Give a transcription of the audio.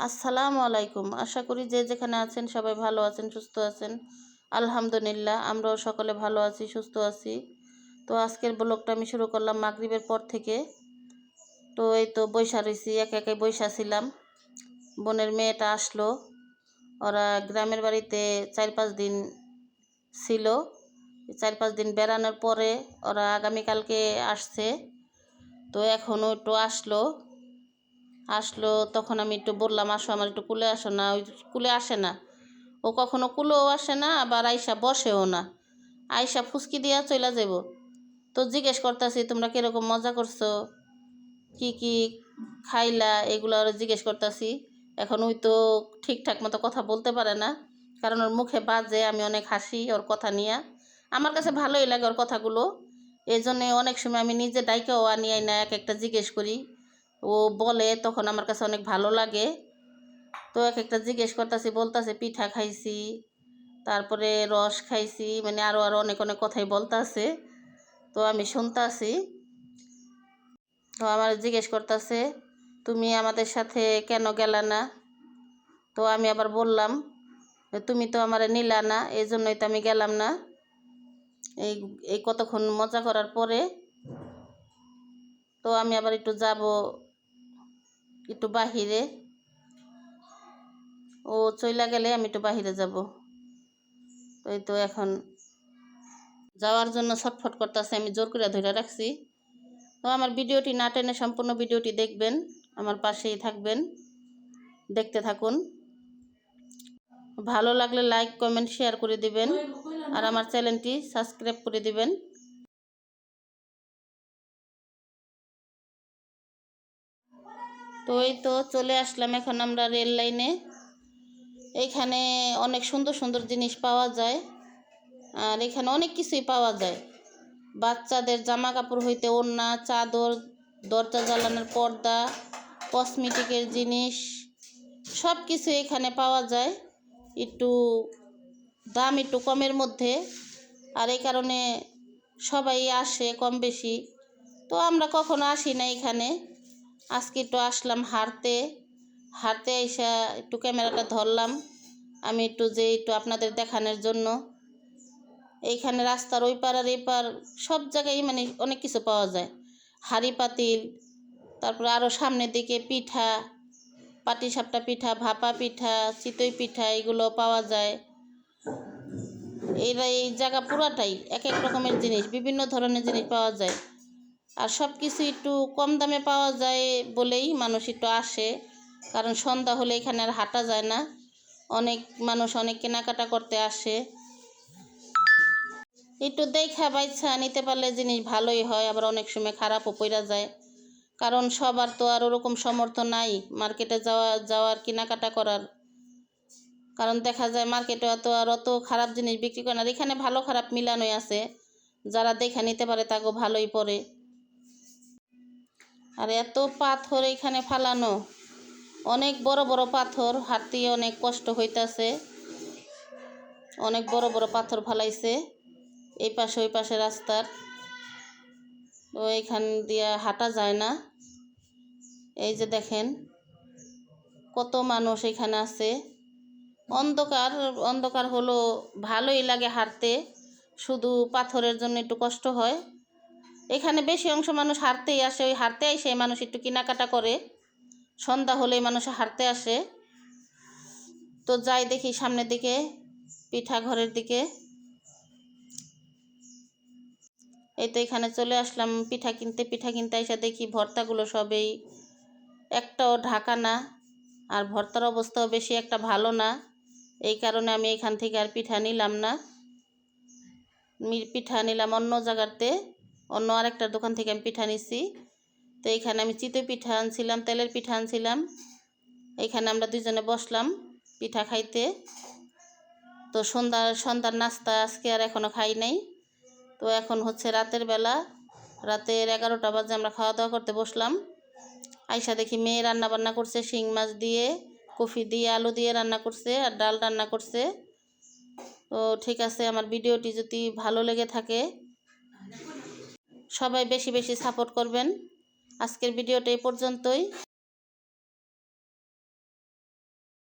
আসসালামু আলাইকুম। আশা করি যে যেখানে আছেন সবাই ভালো আছেন, সুস্থ আছেন। আলহামদুলিল্লাহ, আমরাও সকলে ভালো আছি, সুস্থ আছি। তো আজকের ব্লগটা আমি শুরু করলাম মাগরিবের পর থেকে। তো এই তো বৈশা রয়েছি একে একে বৈশা ছিলাম। বোনের মেয়েটা আসলো। ওরা গ্রামের বাড়িতে চার পাঁচ দিন ছিল। চার পাঁচ দিন বেড়ানোর পরে ওরা আগামীকালকে আসছে। তো এখনও একটু আসলো। আসলো, তখন আমি একটু বললাম, আসো, আমার একটু কুলে আসো না। ওই কুলে আসে না। ও কখনো কুলেও আসে না, আবার আয়সা বসেও না। আয়সা ফুসকি দিয়া চলে যাব তো জিজ্ঞেস করতেছি, তোমরা কীরকম মজা করছ? কি কি খাইলা? এগুলো আরও জিজ্ঞেস করতেছি। এখন ওই তো ঠিকঠাক মতো কথা বলতে পারে না। কারণ ওর মুখে বাজে, আমি অনেক হাসি ওর কথা নিয়ে। আমার কাছে ভালোই লাগে ওর কথাগুলো। এই জন্যে অনেক সময় আমি নিজে ডাইকেও আনি না, এক একটা জিজ্ঞেস করি। ও বলে, তখন আমার কাছে অনেক ভালো লাগে। তো এক একটা জিজ্ঞেস করতেছি, বলতেছে, পিঠা খাইছি, তারপরে রস খাইছি। মানে আরও আরও অনেক অনেক কথাই বলতেছে। তো আমি শুনতাছি। তো আমার জিজ্ঞেস করতেছে, তুমি আমাদের সাথে কেন গেলা না? তো আমি আবার বললাম, তুমি তো আমার নিলা না এই জন্যই তো আমি গেলাম না। এই এই কতক্ষণ মজা করার পরে তো আমি আবার একটু যাব একটু বাহিরে ও চইলা গেলে আমি একটু বাহিরে যাব। তো এই তো এখন যাওয়ার জন্য ছটফট করতেছে, আমি জোর করে ধরে রাখছি। তো আমার ভিডিওটি না টেনে সম্পূর্ণ ভিডিওটি দেখবেন, আমার পাশেই থাকবেন, দেখতে থাকুন। ভালো লাগলে লাইক কমেন্ট শেয়ার করে দিবেন। আর আমার চ্যানেলটি সাবস্ক্রাইব করে দিবেন। তো এই তো চলে আসলাম এখন আমরা রেল লাইনে। এইখানে অনেক সুন্দর সুন্দর জিনিস পাওয়া যায় আর এখানে অনেক কিছুই পাওয়া যায়। বাচ্চাদের জামা কাপড় হইতে ওড়না, চাদর, দরজা জ্বালানোর পর্দা, কসমেটিকের জিনিস সব কিছু এখানে পাওয়া যায়। একটু দাম একটু কমের মধ্যে আর এই কারণে সবাই আসে কম বেশি। তো আমরা কখনো আসি না এখানে। আজকে একটু আসলাম হাঁটতে। হাঁটতে এসে একটু ক্যামেরাটা ধরলাম। আমি একটু যে একটু আপনাদের দেখানোর জন্য। এইখানে রাস্তার ওই পার আর এই পার সব জায়গায় মানে অনেক কিছু পাওয়া যায়। হাড়ি পাতিল, তারপরে আরও সামনের দিকে পিঠা, পাটিসাপটা পিঠা, ভাপা পিঠা, চিতই পিঠা এগুলো পাওয়া যায়। এরা এই জায়গা পুরাটাই এক এক রকমের জিনিস, বিভিন্ন ধরনের জিনিস পাওয়া যায়। আর সব কিছু একটু কম দামে পাওয়া যায় বলেই মানুষ একটু আসে। কারণ সন্ধ্যা হলে এখানে আর হাঁটা যায় না। অনেক মানুষ অনেক কেনাকাটা করতে আসে। একটু দেখা বাইছা নিতে পারলে জিনিস ভালোই হয়, আবার অনেক সময় খারাপও পড়া যায়। কারণ সবার তো আর ওরকম সমর্থ নাই মার্কেটে যাওয়া, যাওয়ার, কেনাকাটা করার। কারণ দেখা যায় মার্কেটে অত আর অত খারাপ জিনিস বিক্রি করে না। এখানে ভালো খারাপ মিলানোই আছে। যারা দেখে নিতে পারে তাকেও ভালোই পড়ে। আর এত পাথর এখানে ফালানো। অনেক বড় বড় পাথর হাঁটতে অনেক কষ্ট হইতাছে। অনেক বড় বড় পাথর ফালাইছে, এই পাশে ওই পাশে রাস্তার। তো এখান দিয়ে হাঁটা যায় না। এই যে দেখেন, কত মানুষ এখানে আছে। অন্ধকার অন্ধকার হলো ভালোই লাগে হাঁটতে। শুধু পাথরের জন্য একটু কষ্ট হয়। এখানে বেশি অংশ মানুষ হারতেই আসে, ওই হারতে আসে মানুষ একটু কেনাকাটা করে। সন্ধ্যা হলেই মানুষ হারতে আসে। তো যাই দেখি সামনের দিকে, পিঠা ঘরের দিকে। এই তো এখানে চলে আসলাম, পিঠা কিনতে পিঠা কিনতে এসে দেখি ভর্তাগুলো সবেই। একটাও ঢাকা না, আর ভর্তার অবস্থাও বেশি একটা ভালো না। এই কারণে আমি এখান থেকে আর পিঠা নিলাম না। পিঠা নিলাম অন্য জায়গাতে। অন্য আরেকটা দোকান থেকে আমি পিঠা নিছি। তো এইখানে আমি চিতই পিঠা আনছিলাম, তেলের পিঠা আনছিলাম। এইখানে আমরা দুজনে বসলাম পিঠা খাইতে। তো সন্ধ্যার সন্ধ্যার নাস্তা আজকে আর এখনও খাই নাই। তো এখন হচ্ছে রাতের বেলা, রাতের এগারোটা বাজে আমরা খাওয়া দাওয়া করতে বসলাম। আইসা দেখি মেয়ে রান্না বান্না করছে, শিং মাছ দিয়ে, কফি দিয়ে, আলু দিয়ে রান্না করছে আর ডাল রান্না করছে। তো ঠিক আছে, আমার ভিডিওটি যদি ভালো লেগে থাকে সবাই বেশি বেশি সাপোর্ট করবেন। আজকের ভিডিওটা এই পর্যন্তই।